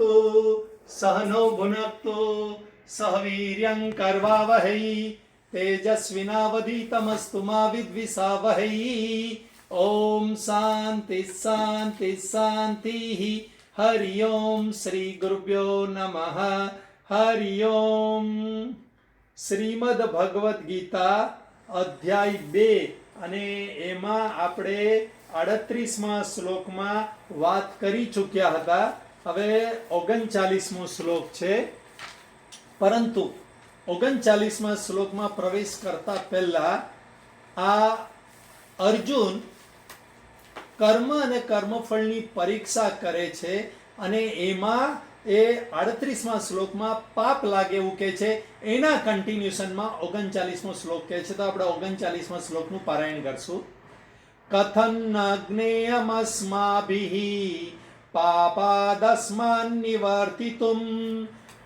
ભવતુ સહનો ભુનક્તુ સહ વીર્યં કર્વાવહૈ તેજસ્વિનાવધીતમસ્તુ મા વિદ્વિષાવહૈ ઓમ શાંતિ શાંતિ શાંતિ હરિ ઓમ શ્રી ગુરુભ્યો નમઃ હરિ ઓમ શ્રીમદ ભગવદ્ ગીતા અધ્યાય બે અને એમાં આપણે અડત્રીસમાં શ્લોકમાં વાત કરી ચૂક્યા હતા. હવે ઓગણચાલીસમો શ્લોક છે. પરંતુ ઓગણચાલીસમાં શ્લોકમાં પ્રવેશ કરતા પહેલા આ અર્જુન કર્મ અને કર્મફળની પરીક્ષા કરે છે અને એમાં એ આડત્રીસમાં શ્લોકમાં પાપ લાગે એવું કે છે. એના કન્ટિન્યુશનમાં ઓગણચાલીસમો શ્લોક કહે છે. તો આપણે ઓગણચાલીસમાં શ્લોકનું પારાયણ કરશું. કથન જ્ઞેયમસ્માભિઃ પાપાદસ્માન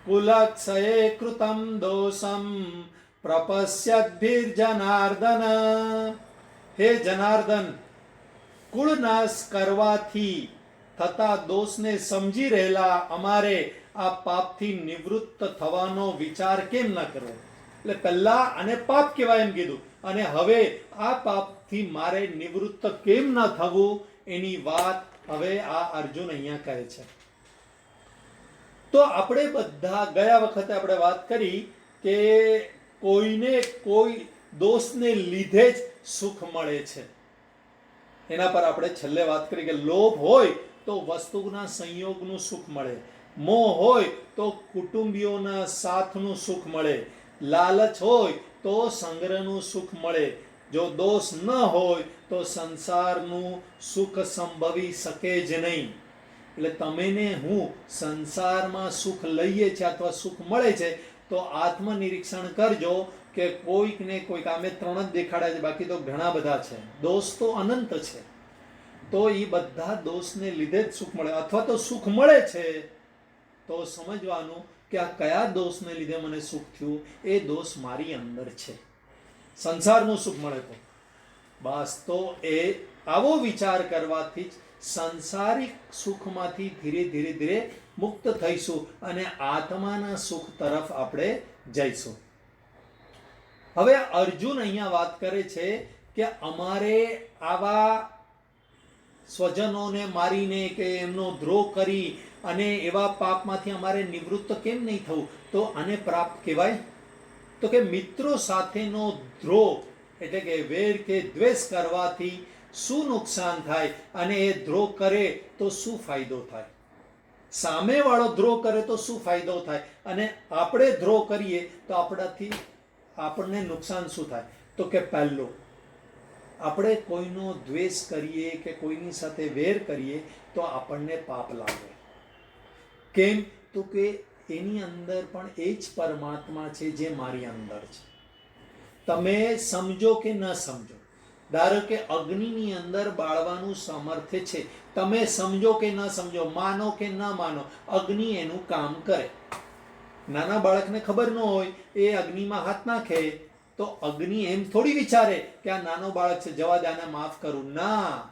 कुलक्षये कृतं दोषं પ્રપશ્યદ્ભિર્જનાર્દન હે જનાર્દન કુળનાશ કરવાથી થતા દોષને સમજી રહેલા અમારે આ પાપથી નિવૃત્ત થવાનો વિચાર કેમ ન કરવો એટલે પહેલા આને પાપ કહેવાય એમ કીધું. અને હવે આ પાપથી મારે નિવૃત્ત કેમ ન થવું? એની વાત હવે આ અર્જુન અહીંયા કહે છે. તો આપણે બધા ગયા વખતે આપણે વાત કરી કે કોઈને કોઈ દોષને લીધે જ સુખ મળે છે. એના પર આપણે છેલ્લે વાત કરી કે લોભ હોય તો વસ્તુના સંયોગનું સુખ મળે. મોહ હોય તો કુટુંબીઓના સાથનું સુખ મળે. લાલચ હોય તો સંગ્રહનું સુખ મળે. જો દોષ ન હોય તો સંસારનું સુખ સંભવી શકે જ નહીં. એટલે તમે હું સંસારમાં સુખ લઈએ છીએ અથવા સુખ મળે છે, તો આત્મનિરીક્ષણ કરજો કે કોઈક ને કોઈક અમે ત્રણ જ દેખાડ્યા છે, બાકી તો ઘણા બધા છે. દોષ તો અનંત છે. તો એ બધા દોષને લીધે જ સુખ મળે. અથવા તો સુખ મળે છે, તો સમજવાનું કે આ કયા દોષને લીધે મને સુખ થયું? એ દોષ મારી અંદર છે. સંસારનું સુખ મળે તો. બસ તો એ આવો વિચાર કરવાથી જ સંસારિક સુખમાંથી ધીરે ધીરે ધીરે મુક્ત થઈશું અને આત્માના સુખ તરફ આપણે જઈશું. હવે અર્જુન અહીંયા વાત કરે છે કે અમારે આવા સ્વજનોને મારીને કે એમનો દ્રોહ કરી અને એવા પાપમાંથી અમારે નિવૃત્ત કેમ નહીં થવું? તો આને પ્રાપ્ત કહેવાય? તો કે મિત્રો સાથેનો દ્રોહ, એટલે કે વેર કે દ્વેષ કરવાથી શું નુકસાન થાય અને એ દ્રોહ કરે તો શું ફાયદો થાય? સામેવાળો દ્રોહ કરે તો શું ફાયદો થાય? અને આપણે દ્રોહ કરીએ તો આપણાથી આપણને નુકસાન શું થાય? તો કે પહેલું, આપણે કોઈનો દ્વેષ કરીએ કે કોઈની સાથે વેર કરીએ તો આપણને પાપ લાગે. કેમ? તો કે એની અંદર પણ એ જ પરમાત્મા છે જે મારી અંદર છે. તમે સમજો કે ન સમજો? ધારો કે અગ્નિની અંદર બાળવાનું સામર્થ્ય છે. તમે સમજો કે ન સમજો? માનો કે ન માનો? અગ્નિ એનું કામ કરે. નાના બાળકને ખબર ન હોય, એ અગ્નિમાં હાથ નાખે, તો અગ્નિ એમ થોડી વિચારે કે આ નાનો બાળક છે, જવા દે, આને માફ કરું. ના.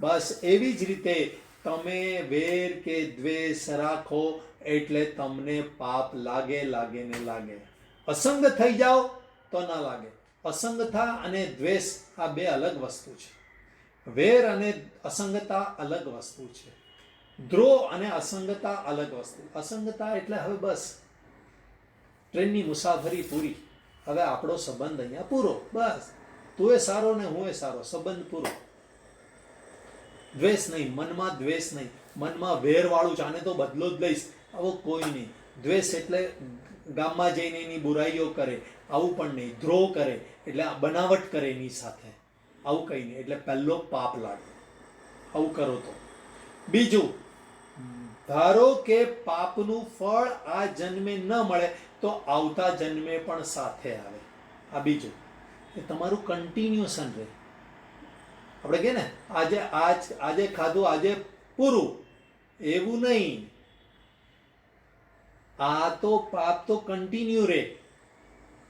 બસ એવી જ રીતે તમે વેર કે દ્વેષ રાખો એટલે તમને પાપ લાગે લાગે ને લાગે. અસંગ થઈ જાઓ તો ના લાગે. અસંગતા અને દ્વેષ આ બે અલગ વસ્તુ છે. વેર અને અસંગતા અલગ વસ્તુ છે. દ્રોહ અને અસંગતા અલગ વસ્તુ. અસંગતા એટલે હવે બસ. ટ્રેનની મુસાફરી પૂરી. હવે આપણો સંબંધ અહીંયા પૂરો. બસ. તું એ સારો ને હું એ સારો. સંબંધ પૂરો. દ્વેષ નહીં. મનમાં દ્વેષ નહીં. મનમાં વેરવાળું છે. તો બદલો જ લઈશ. આવો કોઈ નહીં. દ્વેષ એટલે ગામમાં જઈને એની બુરાઈઓ કરે, આવું પણ નહીં. દ્રોહ કરે, એટલે આ બનાવટ કરે એની સાથે. આવું કંઈ નહીં. એટલે પહેલો પાપ લાગે. આવું કરો તો. બીજું, ધારો કે પાપનું ફળ આ જન્મે ન મળે, તો આવતા જન્મે પણ સાથે આવે. આ બીજું. એ તમારું કન્ટિન્યુશન રહે. આપણે કે ને, આજે આજ, આજે ખાધું, આજે પૂરું. એવું નહીં. આ તો પાપ તો કન્ટિન્યુ રહે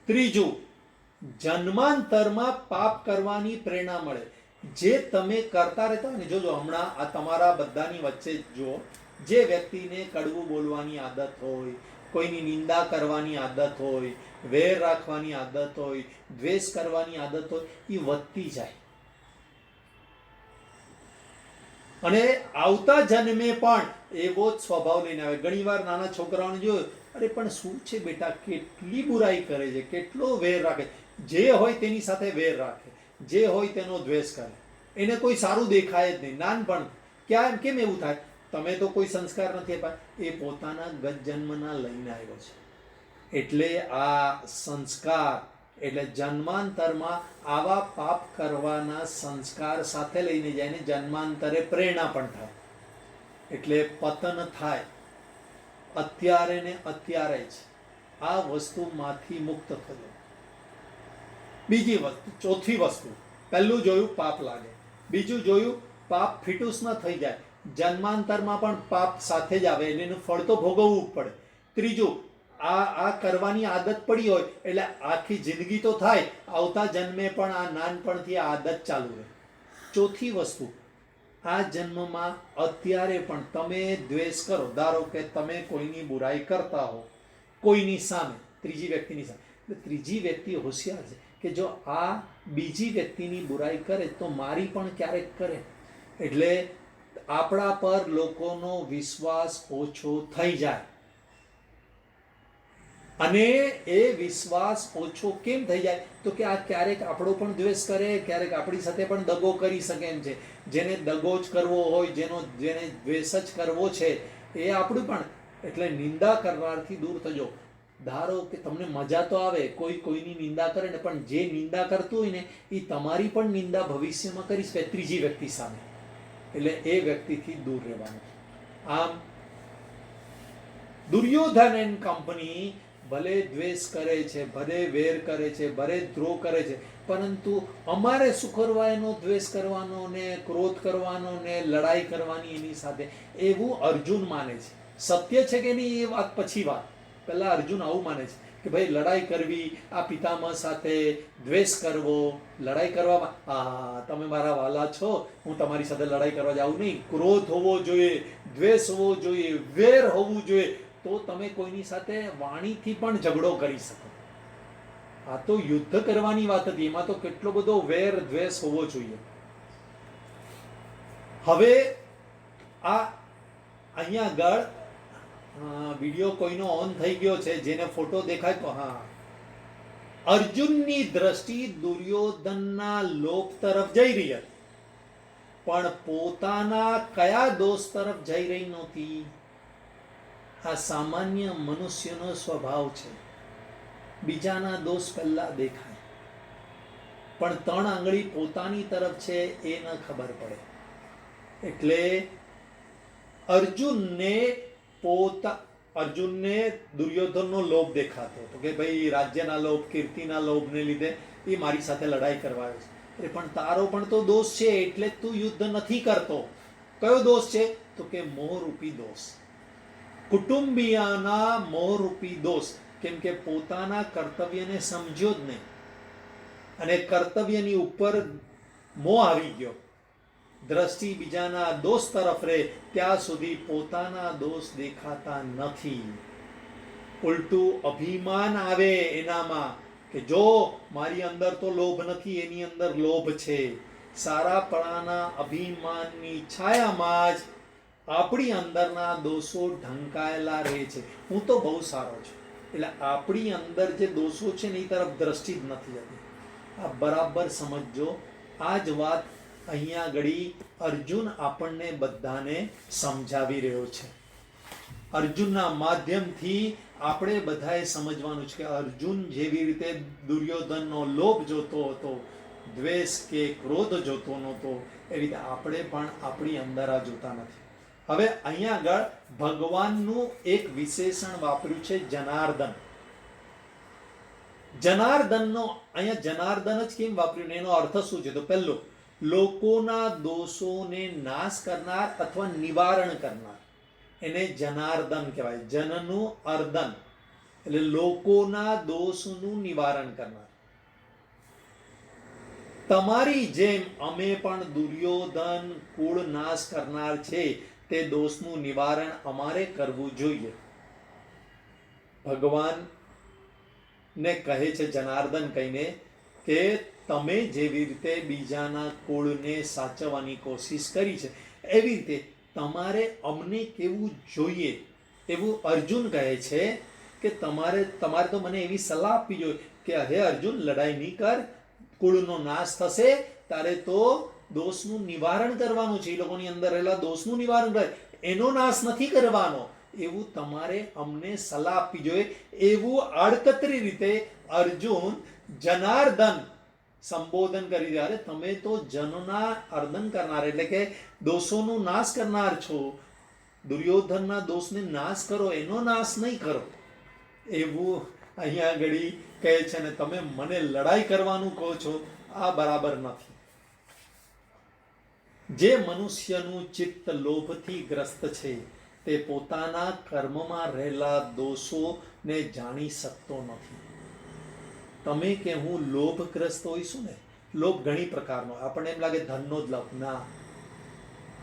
ત્રીજું, જન્માંતરમાં પાપ કરવાની પ્રેરણા મળે. જે તમે કરતા રહેતા ને જોજો હમણાં આ તમારા બધાની વચ્ચે જુઓ, જે વ્યક્તિને કડવું બોલવાની આદત હોય, કોઈની નિંદા કરવાની આદત હોય, વેર રાખવાની આદત હોય, દ્વેષ કરવાની આદત હોય, એ વધતી જાય. અને આવતા જન્મે પણ એવો જ સ્વભાવ લઈને આવે. ઘણીવાર નાના છોકરાઓને જોયું, અરે, પણ શું છે બેટા? કેટલી બુરાઈ કરે છે? કેટલો વેર રાખે જે હોય તેની સાથે વેર રાખે. જે હોય તેનો દ્વેષ કરે. એને કોઈ સારું દેખાય જ નહીં. નાનપણ ક્યાં કેમ એવું થાય? તમે તો કોઈ સંસ્કાર નથી આપ્યા. એ પોતાના ગત જન્મના લઈને આવ્યો છે. એટલે આ સંસ્કાર એટલે જન્માંતરમાં આવા પાપ કરવાના સંસ્કાર સાથે લઈને જાય ને જન્માંતરે પ્રેરણા પણ થાય. એટલે પતન થાય. અત્યારે ને અત્યારે જ આ વસ્તુમાંથી મુક્ત થયો બીજી વસ્તુ, ચોથી વસ્તુ. પહેલું જોયું પાપ લાગે. બીજું જોયું પાપ ફિટુસ ન થઈ જાય. જન્માંતરમાં પણ પાપ સાથે જ આવે. એનું ફળ તો ભોગવવું પડે. ત્રીજું આ આ કરવાની આદત પડી હોય, એટલે આખી જિંદગી તો થાય, આવતા જન્મે પણ આ નાનપણથી આદત ચાલુ રહે. ચોથી વસ્તુ, આ જન્મમાં અત્યારે પણ તમે દ્વેષ કરો, ધારો કે તમે કોઈની બુરાઈ કરતા હો, કોઈની સામે, ત્રીજી વ્યક્તિની સામે. ત્રીજી વ્યક્તિ હોશિયાર છે કે જો આ બીજી વ્યક્તિની બુરાઈ કરે તો મારી પણ ક્યારેક કરે. એટલે આપણા પર લોકોનો વિશ્વાસ ઓછો થઈ જાય. અને એ વિશ્વાસ ઓછો કેમ થઈ જાય? તો કે આ ક્યારેક આપણો પણ દ્વેષ કરે, ક્યારેક આપણી સાથે પણ દગો કરી શકે એમ છે. જેને દગો જ કરવો હોય, જેનો, જેને દ્વેષ જ કરવો છે, એ આપણું પણ. એટલે નિંદા કરવાથી દૂર થજો. ધારો કે તમને મજા તો આવે, કોઈ કોઈની નિંદા કરે ને, પણ જે નિંદા કરતું હોય ને એ તમારી પણ નિંદા ભવિષ્યમાં કરી શકે ત્રીજી વ્યક્તિ સામે. એટલે એ વ્યક્તિથી દૂર રહેવાનું. આમ, દુર્યોધન એન્ડ કંપની ભલે દ્વેષ કરે છે, ભલે વેર કરે છે, ભલે દ્રોહ કરે છે, પરંતુ અમારે સુખરવાયનો, દ્વેષ કરવાનો ને ક્રોધ કરવાનો ને લડાઈ કરવાની એની સાથે એવું અર્જુન માને છે. સત્ય છે કે નહીં એ વાત પછી વાત. પહેલાં અર્જુન આવું માને છે કે ભાઈ લડાઈ કરવી, આ પિતામહ સાથે દ્વેષ કરવો, લડાઈ કરવામાં આ તમે મારા વાલા છો, હું તમારી સાથે લડાઈ કરવા જાઉં નહીં. ક્રોધ હોવો જોઈએ, દ્વેષ હોવો જોઈએ, વેર હોવું જોઈએ. તો તમે કોઈની સાથે વાણીથી પણ ઝઘડો કરી શકો. આ તો યુદ્ધ કરવાની વાત હતી. એમાં તો કેટલો બધો વેર દ્વેષ હોવો જોઈએ. હવે આ અહીંયા આગળ વીડિયો કોઈનો ઓન થઈ ગયો છે, જેને ફોટો દેખાય તો, હા. અર્જુનની દ્રષ્ટિ દુર્યોધનના લોક તરફ જઈ રહી હતી. પણ પોતાના કયા દોષ તરફ જઈ રહી નહોતી? આ સામાન્ય મનુષ્યનો સ્વભાવ છે. બીજાના દોષ પહેલાં દેખાય. પણ ત્રણ આંગળી પોતાની તરફ છે એ ન ખબર પડે. એટલે અર્જુનને પોતા, અર્જુનને દુર્યોધનનો લોભ દેખાતો હતો કે ભાઈ રાજ્યના લોભ, કીર્તિના લોભને લીધે એ મારી સાથે લડાઈ કરવા છે. એ પણ તારો પણ તો દોષ છે, એટલે તું યુદ્ધ નથી કરતો. કયો દોષ છે? તો કે મોહરૂપી દોષ. કુટુંબિયાના મોહરૂપી દોષ કેમ કે પોતાના કર્તવ્યને સમજ્યો જ નહીં. અને કર્તવ્યની ઉપર મોહ આવી ગયો. દ્રષ્ટિ બીજાના દોષ તરફ રહે ત્યાં સુધી પોતાના દોષ દેખાતા નથી. ઉલટું અભિમાન આવે એનામાં કે જો મારી અંદર તો લોભ નથી, એની અંદર લોભ છે. સારાપણાના અભિમાનની છાયામાં જ આપણી અંદરના દોષો ઢંકાયેલા રહે છે. હું તો બહુ સારો છું. એટલે આપણી અંદર જે દોષો છે ને એ તરફ દ્રષ્ટિ જ નથી જતી. આ બરાબર સમજજો. આ જ વાત અહીંયા ઘડી અર્જુન આપણને બધાને સમજાવી રહ્યો છે. અર્જુનના માધ્યમથી આપણે બધાએ સમજવાનું છે કે અર્જુન જેવી રીતે દુર્યોધનનો લોભ જોતો હતો, દ્વેષ કે ક્રોધ જોતો નહોતો એવી રીતે આપણે પણ આપણી અંદર આ જોતા નથી. હવે અહીંયા આગળ ભગવાનનું એક વિશેષણ વાપર્યું છે જનાર્દન. જનાર્દનનો, અહીંયા જનાર્દન જ કેમ વાપર્યું એનો અર્થ શું છે? તો પહેલો, લોકોના દોષોને નાશ કરનાર અથવા નિવારણ કરનાર. એને જનાર્દન કહેવાય. જનનું અર્દન. એટલે લોકોના દોષનું નિવારણ કરનાર. તમારી જેમ અમે પણ દુર્યોધન કુળ નાશ કરનાર છે. તે દોષનું નિવારણ અમારે કરવું જોઈએ. ભગવાન ને કહે છે જનાર્દન કહીને કે તમે જેવી રીતે બીજાના કુળને સાચવવાની કોશિશ કરી છે, એવી રીતે તમારે અમને કેવું જોઈએ? એવું અર્જુન કહે છે કે તમારે તમારે તો મને એવી સલાહ આપવી જોઈએ કે હે અર્જુન, લડાઈ નહીં કર, કુળનો નાશ થશે, તારે તો દોષનું નિવારણ કરવાનું છે, એ લોકોની અંદર રહેલા દોષનું નિવારણ કર, એનો નાશ નથી કરવાનો. એવું તમારે અમને સલાહ આપવી જોઈએ. એવું આડકતરી રીતે અર્જુન જનાર્દન સંબોધન કરી રહ્યા તમે તો જનના અર્દન કરનાર, એટલે કે દોષોનો નાશ કરનાર છો. દુર્યોધનના દોષને નાશ કરો, એનો નાશ નહીં કરો. એવું અહીંયા આગળ કહે છે ને, તમે મને લડાઈ કરવાનું કહો છો. આ બરાબર નથી. જે મનુષ્યનું ચિત્ત લોભથી ગ્રસ્ત છે, તે પોતાના કર્મમાં રહેલા દોષોને જાણી શકતો નથી. તમે કે હું લોભગ્રસ્ત હોઈશું ને? લોભ ઘણી પ્રકારનો. આપણને એમ લાગે ધનનો જ લોભ. ના.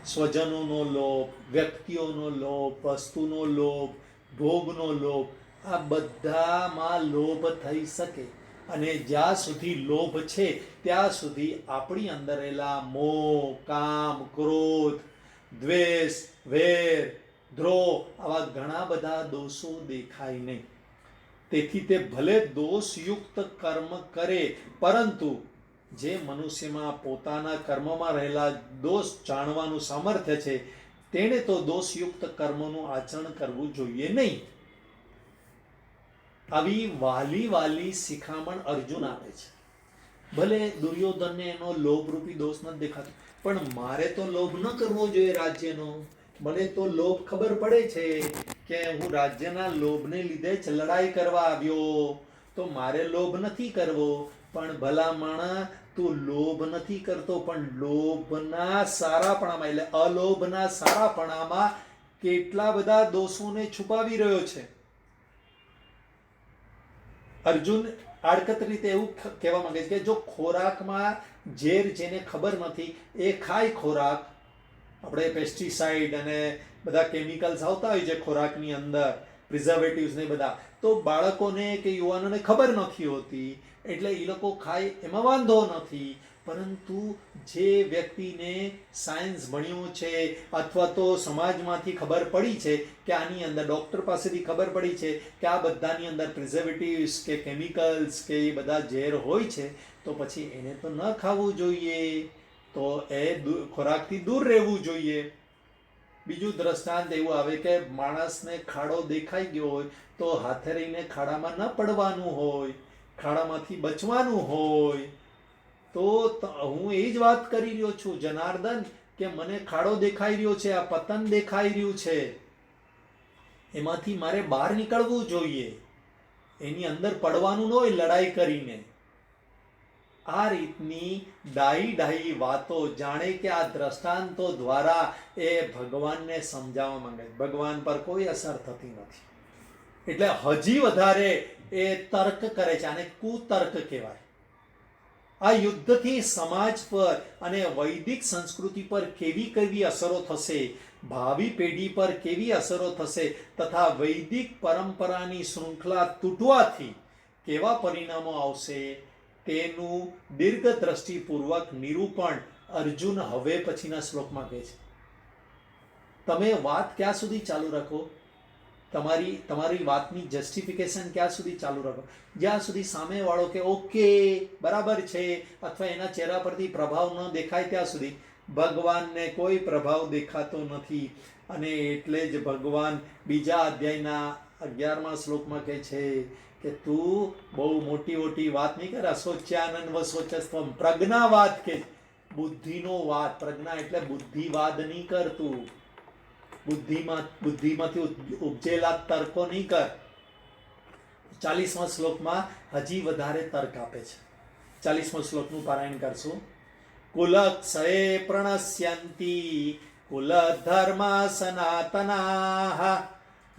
સ્વજનોનો લોભ, વ્યક્તિઓનો લોભ, વસ્તુનો લોભ, ભોગનો લોભ, આ બધામાં લોભ થઈ શકે. અને જ્યાં સુધી લોભ છે, ત્યાં સુધી આપણી અંદર રહેલા મોહ, કામ, ક્રોધ, દ્વેષ, વેર, દ્રોહ, આવા ઘણા બધા દોષો દેખાય નહીં. તેથી તે ભલે દોષયુક્ત કર્મ કરે, પરંતુ જે મનુષ્યમાં પોતાના કર્મમાં રહેલા દોષ જાણવાનું સામર્થ્ય છે, તેણે તો દોષયુક્ત કર્મનું આચરણ કરવું જોઈએ નહીં. આવી વાલી વાલી શિખામણ અર્જુન આપે છે. ભલે દુર્યોધનને એનો લોભરૂપી દોષ નથી દેખાતો, પણ મારે તો લોભ ન કરવો જોઈએ રાજ્યનો. મને તો લોભ ખબર પડે છે કે હું રાજ્યના લોભને લીધે જ લડાઈ કરવા આવ્યો. તો મારે લોભ નથી કરવો, પણ ભલામણ, તું લોભ નથી કરતો, પણ લોભના સારાપણામાં, એટલે અલોભના સારાપણામાં કેટલા બધા દોષોને છુપાવી રહ્યો છે. અર્જુન આડકત રીતે એવું કહેવા માંગે છે કે જો ખોરાકમાં ઝેર જેને ખબર નથી, એ ખાય ખોરાક. આપણે પેસ્ટિસાઇડ અને બધા કેમિકલ્સ આવતા હોય છે ખોરાકની અંદર પ્રિઝર્વેટિવ્સ ને બધા. તો બાળકોને કે યુવાનોને ખબર નથી હોતી, એટલે એ લોકો ખાય, એમાં વાંધો નથી. પરંતુ જે વ્યક્તિને સાયન્સ ભણ્યું છે અથવા તો સમાજમાંથી ખબર પડી છે કે આની અંદર ડૉક્ટર પાસેથી ખબર પડી છે કે આ બધાની અંદર પ્રિઝર્વેટિવ્સ કે કેમિકલ્સ કે એ બધા ઝેર હોય છે, તો પછી એને તો ન ખાવું જોઈએ. તો એ ખોરાકથી દૂર રહેવું જોઈએ. બીજું દ્રષ્ટાંત એવું આવે કે માણસને ખાડો દેખાઈ ગયો હોય, તો હાથે રહીને ખાડામાં ન પડવાનું હોય, ખાડામાંથી બચવાનું હોય. તો હું એ જ વાત કરી રહ્યો છું, જનાર્દન, કે મને ખાડો દેખાઈ રહ્યો છે, આ પતન દેખાઈ રહ્યું છે. એમાંથી મારે બહાર નીકળવું જોઈએ. એની અંદર પડવાનું ન હોય લડાઈ કરીને. આ રીતની ડાહી ડાહી વાતો જાણે કે આ દ્રષ્ટાંતો દ્વારા એ ભગવાનને સમજાવવા માંગે. ભગવાન પર કોઈ અસર થતી નથી. એટલે હજી વધારે એ તર્ક કરે છે, આને કુતર્ક કહેવાય. આ યુદ્ધથી સમાજ પર અને વૈદિક સંસ્કૃતિ પર કેવી કેવી અસરો થશે? ભાવિ પેઢી પર કેવી અસરો થશે? તથા વૈદિક પરંપરાની શૃંખલા તૂટવાથી કેવા પરિણામો આવશે? તેનું દીર્ઘ દ્રષ્ટિપૂર્વક નિરૂપણ અર્જુન હવે પછીના શ્લોકમાં કહે છે. તમે વાત ક્યાં સુધી ચાલુ રાખો? તમારી તમારી વાતની જસ્ટિફિકેશન ક્યાં સુધી ચાલુ રાખો? જ્યાં સુધી સામેવાળો કે, ઓકે, બરાબર છે, અથવા એના ચહેરા પરથી પ્રભાવ ન દેખાય ત્યાં સુધી ભગવાનને કોઈ પ્રભાવ દેખાતો નથી. અને એટલે જ ભગવાન બીજા અધ્યાયના અગિયારમા શ્લોકમાં કહે છે કે, તું બહુ મોટી મોટી વાત નહીં કર અસોચ્યાનંદ વસોચસ્વમ પ્રજ્ઞાવાદ કે, બુદ્ધિનો વાત. પ્રજ્ઞા એટલે બુદ્ધિવાદ નહીં કર તું બુદ્ધિમાં બુદ્ધિમાંથી ઉપજેલા તર્કો નહીં કર. ચાલીસમા શ્લોકમાં હજી વધારે તર્ક આપે છે. ચાલીસમા શ્લોકનું પારાયણ કરશું. કુલક્ષયે પ્રણશ્યંતિ કુલધર્મા સનાતના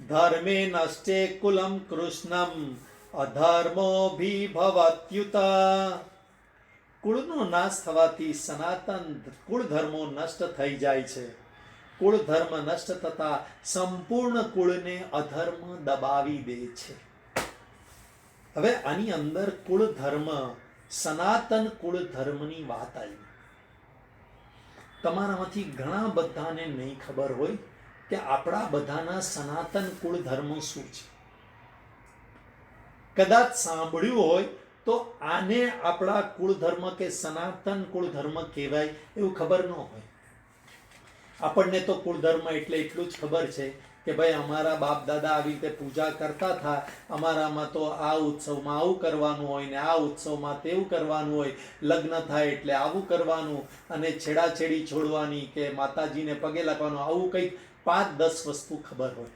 ધર્મે નષ્ટે કુલમ કૃષ્ણમ, અધર્મોભિભવત્યુત. કુળનો નાશ થવાથી સનાતન કુળ ધર્મો નષ્ટ થઈ જાય છે. કુળ ધર્મ નષ્ટ થતા સંપૂર્ણ કુળને અધર્મ દબાવી દે છે. હવે આની અંદર કુળ ધર્મ સનાતન કુળ ધર્મની વાત આવી. તમારામાંથી ઘણા બધાને નહીં ખબર હોય કે આપણા બધાના સનાતન કુળ ધર્મ શું છે. કદાચ સાંભળ્યું હોય તો આને આપણા કુળ ધર્મ કે સનાતન કુળ ધર્મ કહેવાય એવું ખબર ન હોય. આપણને તો કુળ ધર્મ એટલે એટલું જ ખબર છે કે ભાઈ અમારા બાપ દાદા આવી રીતે પૂજા કરતા હતા, અમારામાં તો આ ઉત્સવમાં આવું કરવાનું હોય ને આ ઉત્સવમાં તેવું કરવાનું હોય, લગ્ન થાય એટલે આવું કરવાનું અને છેડાછેડી છોડવાની કે માતાજીને પગે લાગવાનું, આવું કંઈક પાંચ દસ વસ્તુ ખબર હોય.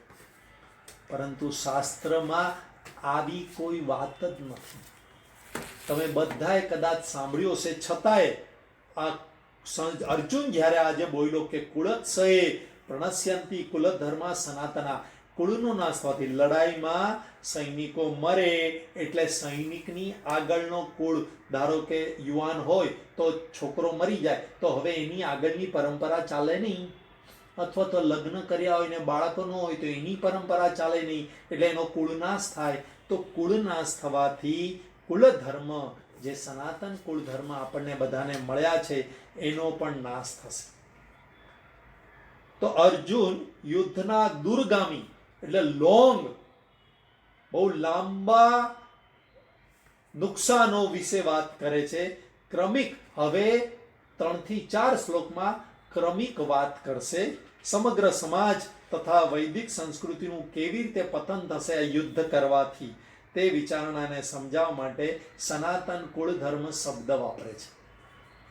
પરંતુ શાસ્ત્રમાં આવી કોઈ વાત જ નથી. તમે બધાએ કદાચ સાંભળ્યું હશે, છતાંય આ અર્જુન જ્યારે આજે બોલ્યો કે કુળત્સએ પ્રણશ્યંતી કુલધર્મા સનાતના, કુળનો નાશ થવાથી લડાઈમાં સૈનિકો મરે એટલે સૈનિકની આગળનો કુળ, ધારો કે યુવાન હોય તો છોકરો મરી જાય, તો હવે એની આગળની પરંપરા ચાલે નહીં. અથવા તો લગ્ન કર્યા હોય ને બાળકો ન હોય તો એની પરંપરા ચાલે નહીં, એટલે એનો કુળ નાશ થાય. તો કુળ નાશ થવાથી કુલ ધર્મ જે સનાતન કુળ ધર્મ આપણને બધાને મળ્યા છે, એનો પણ નાશ થશે. તો અર્જુન યુદ્ધના દુર્ગામી, એટલે લોંગ, બહુ લાંબા નુકસાનો વિશે વાત કરે છે. ક્રમિક હવે ત્રણથી ચાર શ્લોકમાં ક્રમિક વાત કરશે. સમગ્ર સમાજ તથા વૈદિક સંસ્કૃતિનું કેવી રીતે પતન થશે આ યુદ્ધ કરવાથી? તે વિચારણાને સમજાવવા માટે સનાતન કુળ ધર્મ શબ્દ વાપરે છે.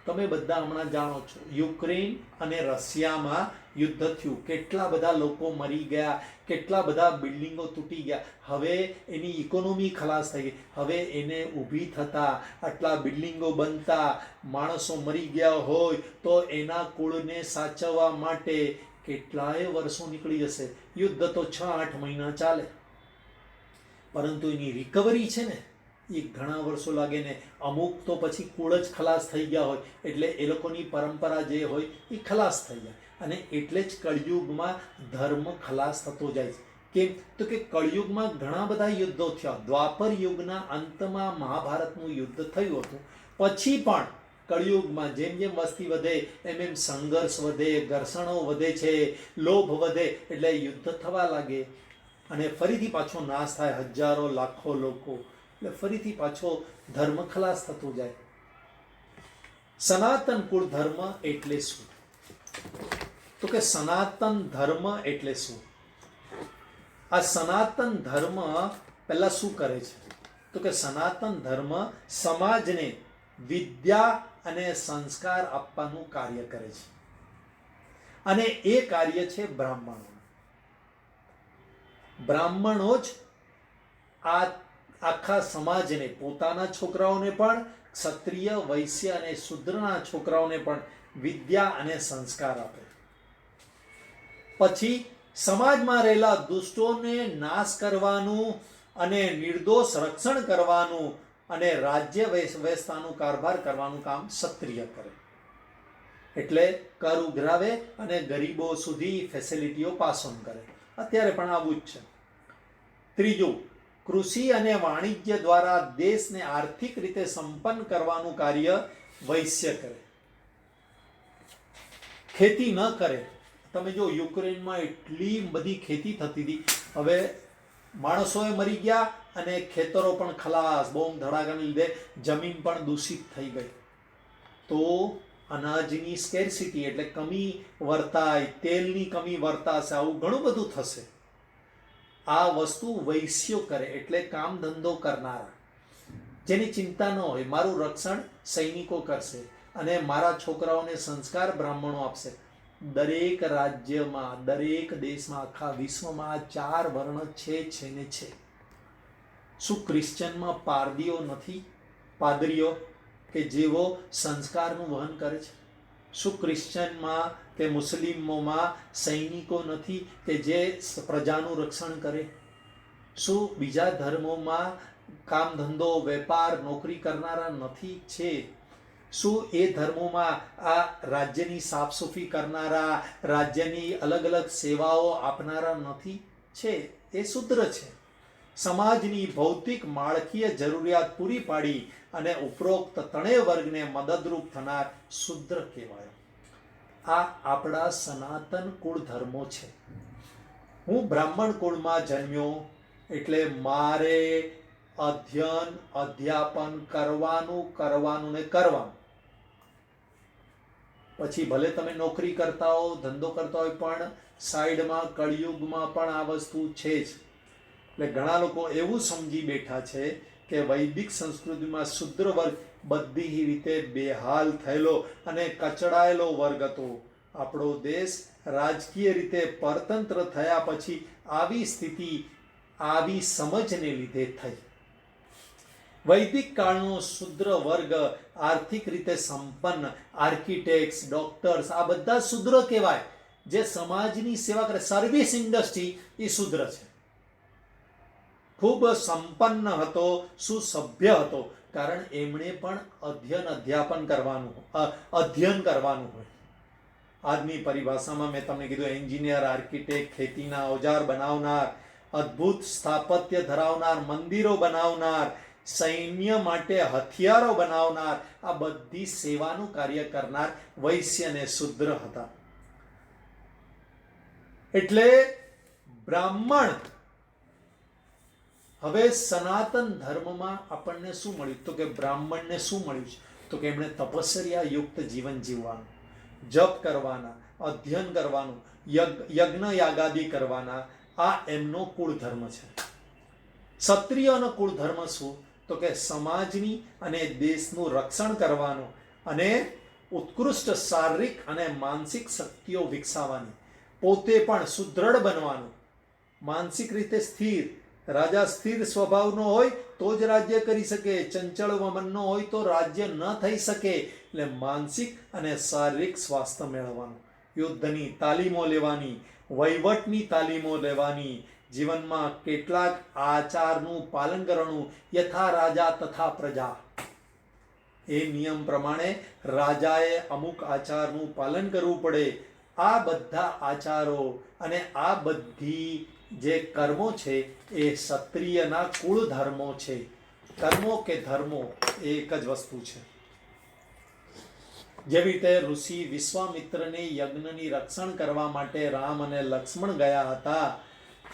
તમે બધા હમણાં જાણો છો, યુક્રેન અને રશિયામાં યુદ્ધ થયું. કેટલા બધા લોકો મરી ગયા, કેટલા બધા બિલ્ડિંગો તૂટી ગયા. હવે એની ઇકોનોમી ખલાસ થઈ ગઈ. હવે એને ઊભી થતા, આટલા બિલ્ડિંગો બનતા, માણસો મરી ગયા હોય, તો એના કુળને સાચવવા માટે કેટલાય વર્ષો નીકળી જશે. યુદ્ધ તો છ આઠ મહિના ચાલે. પરંતુ એની રિકવરી છે ને, એ ઘણા વર્ષો લાગે ને, અમુક તો પછી કુળ જ ખલાસ થઈ ગયા હોય, એટલે એ લોકોની પરંપરા જે હોય એ ખલાસ થઈ જાય. અને એટલે જ કળિયુગમાં ધર્મ ખલાસ થતો જાય છે. કેમ? તો કે કળિયુગમાં ઘણા બધા યુદ્ધો થયા. દ્વાપર યુગના અંતમાં મહાભારતનું યુદ્ધ થયું હતું. પછી પણ કળિયુગમાં જેમ જેમ વસ્તી વધે, એમ એમ સંઘર્ષ વધે, ઘર્ષણો વધે છે, લોભ વધે, એટલે યુદ્ધ થવા લાગે. અને ફરીથી પાછો નાશ થાય, હજારો, લાખો લોકો. એટલે ફરીથી પાછો ધર્મ ખલાસ થતો જાય. સનાતન કુળ ધર્મ એટલે શું? તો કે સનાતન ધર્મ એટલે શું? આ સનાતન ધર્મ પહેલા શું કરે છે? તો કે સનાતન ધર્મ સમાજને વિદ્યા અને સંસ્કાર આપવાનું કાર્ય કરે છે. અને એ કાર્ય છે બ્રાહ્મણો બ્રાહ્મણો જ આ આખા સમાજને, પોતાના છોકરાઓને પણ, ક્ષત્રિય, વૈશ્ય અને શુદ્રના છોકરાઓને પણ વિદ્યા અને સંસ્કાર આપે. પછી સમાજમાં રહેલા દુષ્ટોને નાશ કરવાનું અને નિર્દોષ રક્ષણ કરવાનું અને રાજ્ય વ્યવ- વ્યવસ્થાનું કારભાર કરવાનું કામ ક્ષત્રિય કરે. એટલે કર ઉઘરાવે અને ગરીબો સુધી ફેસિલિટીઓ પાસ કરે. અત્યારે પણ આવું જ છે. ત્રીજું, કૃષિ અને વાણિજ્ય દ્વારા દેશને આર્થિક રીતે સંપન્ન કરવાનું કાર્ય વૈશ્ય કરે. ખેતી ન કરે. તમે જો યુક્રેનમાં એટલી બધી ખેતી થતી હતી. હવે માણસોએ મરી ગયા અને ખેતરો પણ ખલાસ બોમ્બ ધડાકાને લીધે જમીન પણ દૂષિત થઈ ગઈ. તો અનાજની સ્કેરસિટી એટલે કમી વર્તાય, તેલની કમી વર્તાશે, આવું ઘણું બધું થશે. આ વસ્તુ વૈશ્યો કરે, એટલે કામ ધંધો કરનારા. જેની ચિંતા ન હોય, મારું રક્ષણ સૈનિકો કરશે અને મારા છોકરાઓને સંસ્કાર બ્રાહ્મણો આપશે. દરેક રાજ્યમાં, દરેક દેશમાં, આખા વિશ્વમાં આ ચાર વર્ણ છે છે ને છે. શું ક્રિશ્ચનમાં પારદીઓ નથી? પાદરીઓ? કે જેઓ સંસ્કારનું વહન કરે છે. શું ક્રિશ્ચનમાં કે મુસ્લિમોમાં સૈનિકો નથી કે જે પ્રજાનું રક્ષણ કરે? શું બીજા ધર્મોમાં કામ ધંધો વેપાર, નોકરી કરનારા નથી છે? શું એ ધર્મોમાં આ રાજ્યની સાફસૂફી કરનારા, રાજ્યની અલગ અલગ સેવાઓ આપનારા નથી છે? એ શુદ્ર છે. સમાજની ભૌતિક માળખીય જરૂરિયાત પૂરી પાડી અને ઉપરોક્ત ત્રણેય વર્ગને મદદરૂપ થનાર શુદ્ર કહેવાય. આ આપણા સનાતન કુળ ધર્મો છે. હું બ્રાહ્મણ કુળમાં જન્મ્યો એટલે મારે અધ્યયન, અધ્યાપન કરવાનું કરવાનું ને કરવાનું. પછી ભલે તમે નોકરી કરતા હો, ધંધો કરતા હોય, પણ સાઈડમાં કળિયુગમાં પણ આ વસ્તુ છે જ. એટલે ઘણા લોકો એવું સમજી બેઠા છે કે વૈદિક સંસ્કૃતિમાં શુદ્ર વર્ગ બધી રીતે બેહાલ થયેલો અને કચડાયેલો વર્ગ હતો. આપણો દેશ રાજકીય રીતે પરતંત્ર થયા પછી આવી સ્થિતિ, આવી સમજને લીધે થઈ. વૈદિક કાળનો શુદ્ર વર્ગ આર્થિક રીતે સંપન્ન, આર્કિટેક્ટ્સ, ડોક્ટર્સ, આ બધા શુદ્ર કહેવાય. જે સમાજની સેવા કરે, સર્વિસ ઇન્ડસ્ટ્રી, એ શુદ્ર છે. ખૂબ સંપન્ન હતો, સુસભ્ય હતો. કારણ એમણે પણ અધ્યયન, અધ્યાપન કરવાનું અધ્યયન કરવાનું હોય. આજની પરિભાષામાં મેં તમને કીધું, એન્જિનિયર, આર્કિટેક્ટ, ખેતીના ઓજાર બનાવનાર, અદ્ભુત સ્થાપત્ય ધરાવનાર, મંદિરો બનાવનાર, સૈન્ય માટે હથિયારો બનાવનાર, આ બધી સેવાનું કાર્ય કરનાર વૈશ્ય અને શુદ્ર હતા. એટલે બ્રાહ્મણ હવે સનાતન ધર્મમાં આપણને શું મળ્યું? તો કે બ્રાહ્મણને શું મળ્યું છે? તો કે એમણે તપસ્યા યુક્ત જીવન જીવવાનું, જપ કરવાના, અધ્યયન કરવાનું, યજ્ઞ યાગાદી કરવાના. આ એમનો કુળ ધર્મ છે. ક્ષત્રિયનો કુળ ધર્મ શું? તો કે સમાજની અને દેશનું રક્ષણ કરવાનું અને ઉત્કૃષ્ટ શારીરિક અને માનસિક શક્તિઓ વિકસાવવાની. પોતે પણ સુદૃઢ બનવાનું. માનસિક રીતે સ્થિર રાજા સ્થિર સ્વભાવનો હોય તો જ રાજ્ય કરી શકે ચંચળ વમનનો હોય તો રાજ્ય ન થઈ શકે. એટલે માનસિક અને શારીરિક સ્વાસ્થ્ય મેળવવાનું. યુદ્ધની તાલીમો લેવાની, વહીવટની તાલીમો લેવાની, જીવનમાં કેટલાક આચારનું પાલન કરવાનું, યથા રાજા તથા પ્રજા. એ નિયમ પ્રમાણે રાજાએ અમુક આચારનું પાલન કરવું પડે. આ બધા આચારો અને આ બધી જે કર્મો છે એ ક્ષત્રિયના કુળ ધર્મો છે. કર્મો કે ધર્મો એક જ વસ્તુ છે. જેવી રીતે ઋષિ વિશ્વામિત્રને યજ્ઞની રક્ષણ કરવા માટે રામ અને લક્ષ્મણ ગયા હતા,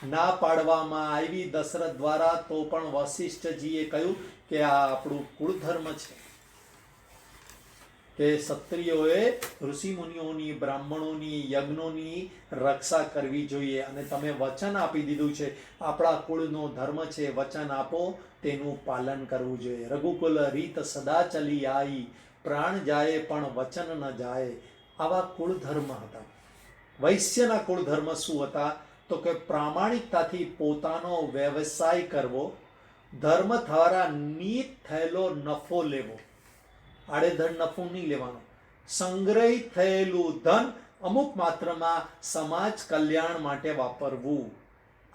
ના પાડવામાં આવી દશરથ દ્વારા તો પણ વશિષ્ઠજીએ કહ્યું કે આ આપણું કુળ ધર્મ છે. કે ક્ષત્રિયોએ ઋષિ મુનિઓની બ્રાહ્મણોની, યજ્ઞોની રક્ષા કરવી જોઈએ અને તમે વચન આપી દીધું છે. આપણા કુળનો ધર્મ છે, વચન આપો, તેનું પાલન કરવું જોઈએ. રઘુકુલ રીત સદા ચલી આવી પ્રાણ જાય પણ વચન ન જાય. આવા કુળ ધર્મ હતા. વૈશ્યના કુળ ધર્મ શું હતા? તો કે પ્રામાણિકતાથી પોતાનો વ્યવસાય કરવો, ધર્મ દ્વારા નીત થયેલો નફો લેવો. આડેધડ નફો નહીં લેવાનો. સંગ્રહિત થયેલું ધન અમુક માત્રામાં સમાજ કલ્યાણ માટે વાપરવું.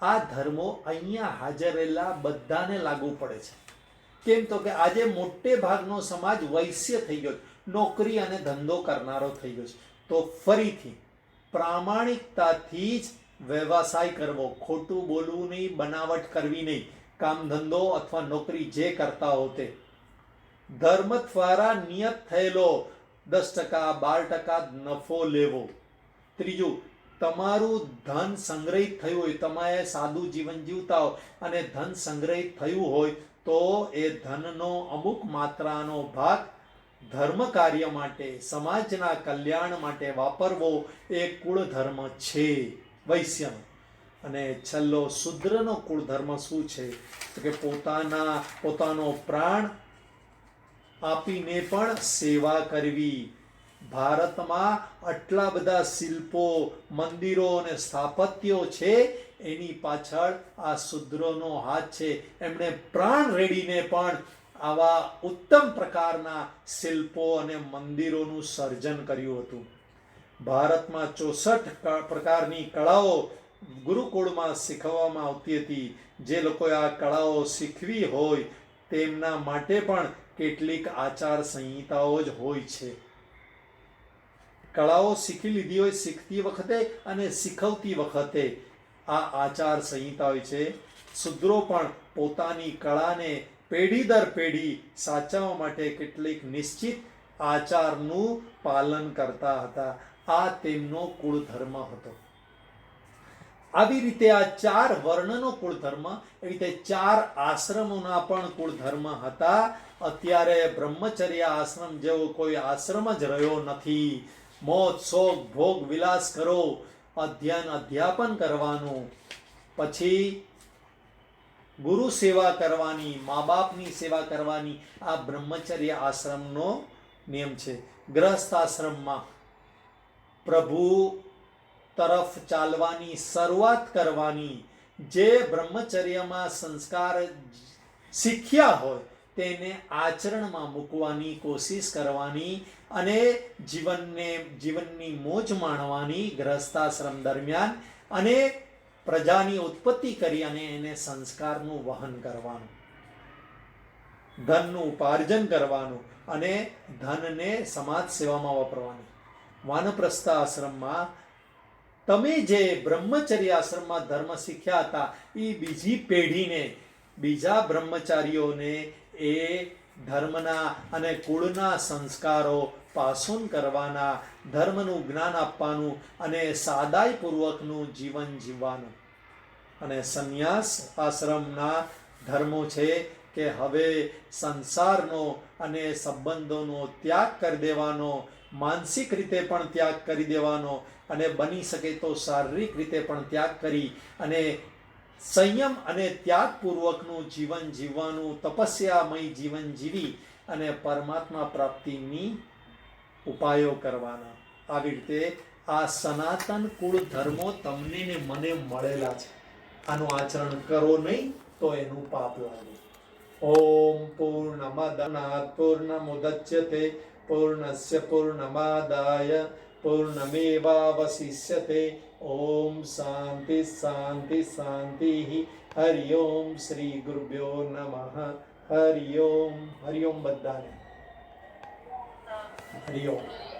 આ ધર્મો અહીંયા હાજર રહેલા બધાને લાગુ પડે છે. કેમ તો કે આજે મોટે ભાગનો સમાજ વૈશ્ય થઈ ગયો છે. નોકરી અને ધંધો કરનારો થઈ ગયો છે. તો ફરીથી પ્રામાણિકતાથી જ વ્યવસાય કરવો. ખોટું બોલવું નહીં, બનાવટ કરવી નહીં. કામ ધંધો અથવા નોકરી જે કરતા હો તે. ધર્મ દ્વારા નિયત થયેલો દસ ટકા, બાર ટકા નફો લેવો. ત્રીજું, તમારું ધન સંગ્રહિત થયું હોય, તમારે સાદું જીવન જીવતા હો અને ધન સંગ્રહિત થયું હોય, તો એ ધનનો અમુક માત્રાનો ભાગ ધર્મ કાર્ય માટે, સમાજના કલ્યાણ માટે વાપરવો, એ કુળ ધર્મ છે. વૈશ્યનો. અને છેલ્લો, શુદ્રનો કુળ ધર્મ શું છે? તો કે પોતાના, પોતાનો પ્રાણ આપીને પણ સેવા કરવી. ભારતમાં આટલા બધા શિલ્પો, મંદિરો અને સ્થાપત્યો છે, એની પાછળ આ શુદ્રોનો હાથ છે. એમણે પ્રાણ રેડીને પણ આવા ઉત્તમ પ્રકારના શિલ્પો અને મંદિરોનું સર્જન કર્યું હતું. ભારતમાં ચોસઠ પ્રકારની કળાઓ ગુરુકુળમાં શીખવવામાં આવતી હતી. જે લોકોએ આ કળાઓ શીખવી હોય તેમના માટે પણ કેટલીક આચાર સંહિતાઓ જ હોય છે. કળાઓ શીખી લીધી હોય, શીખતી વખતે અને શીખવતી વખતે આ આચાર સંહિતા હોય છે. શુદ્રો પણ પોતાની કળાને પેઢી દર પેઢી સાચવવા માટે કેટલીક નિશ્ચિત આચારનું પાલન કરતા હતા. આ તેમનો કુળ ધર્મ હતો. આવી રીતે આ ચાર વર્ણનો કુળ ધર્મ એ રીતે ચાર આશ્રમોના પણ કુળ ધર્મ હતા. અત્યારે બ્રહ્મચર્ય આશ્રમ જેવો કોઈ આશ્રમ જ રહ્યો નથી. મોત, શોક, ભોગ, વિલાસ કરો, અધ્યયન, અધ્યાપન કરવાનું. પછી ગુરુ સેવા કરવાની મા બાપની સેવા કરવાની આ બ્રહ્મચર્ય આશ્રમનો નિયમ છે. ગ્રહસ્થ આશ્રમમાં પ્રભુ તરફ ચાલવાની શરૂઆત કરવાની. જે બ્રહ્મચર્યમાં સંસ્કાર શીખ્યા હોય તેને આચરણમાં મૂકવાની કોશિશ કરવાની અને જીવનને, જીવનની મોજ માણવાની ગ્રહસ્થાશ્રમ દરમિયાન અને પ્રજાની ઉત્પત્તિ કરી અને એને સંસ્કારનું વહન કરવાનું. ધનનું ઉપાર્જન કરવાનું અને ધનને સમાજ સેવામાં વાપરવાનું. વાનપ્રસ્થ આશ્રમમાં તમે જે બ્રહ્મચર્ય આશ્રમમાં ધર્મ શીખ્યા હતા એ બીજી પેઢીને, બીજા બ્રહ્મચારીઓને એ ધર્મના અને કુળના સંસ્કારો પાસુન કરવાના, ધર્મનું જ્ઞાન આપવાનું અને સાદાઈપૂર્વકનું જીવન જીવવાનું. અને સંન્યાસ આશ્રમના ધર્મો છે કે હવે સંસારનો અને સંબંધોનો ત્યાગ કરી દેવાનો માનસિક રીતે પણ ત્યાગ કરી દેવાનો અને બની શકે તો શારીરિક રીતે પણ ત્યાગ કરી અને સંયમ અને ત્યાગપૂર્વકનું જીવન જીવવાનું, તપસ્યામય જીવન જીવી અને પરમાત્મા પ્રાપ્તિની ઉપાયો કરવાના. આવી રીતે આ સનાતન કુળ ધર્મો તમને ને મને મળેલા છે. આનું આચરણ કરો નહીં તો એનું પાપ લાગે. ઓમ પૂર્ણમદનાत् પૂર્ણમુદચ્યતે પૂર્ણસ્ય પૂર્ણમાદાય પૂર્ણમેવાવશિષ્યતે ઓમ શાંતિ શાંતિ શાંતિ હરિ ઓમ શ્રી ગુરુભ્યો નમઃ હરિ ઓમ હરિ ઓમ બધાને હરિ ઓમ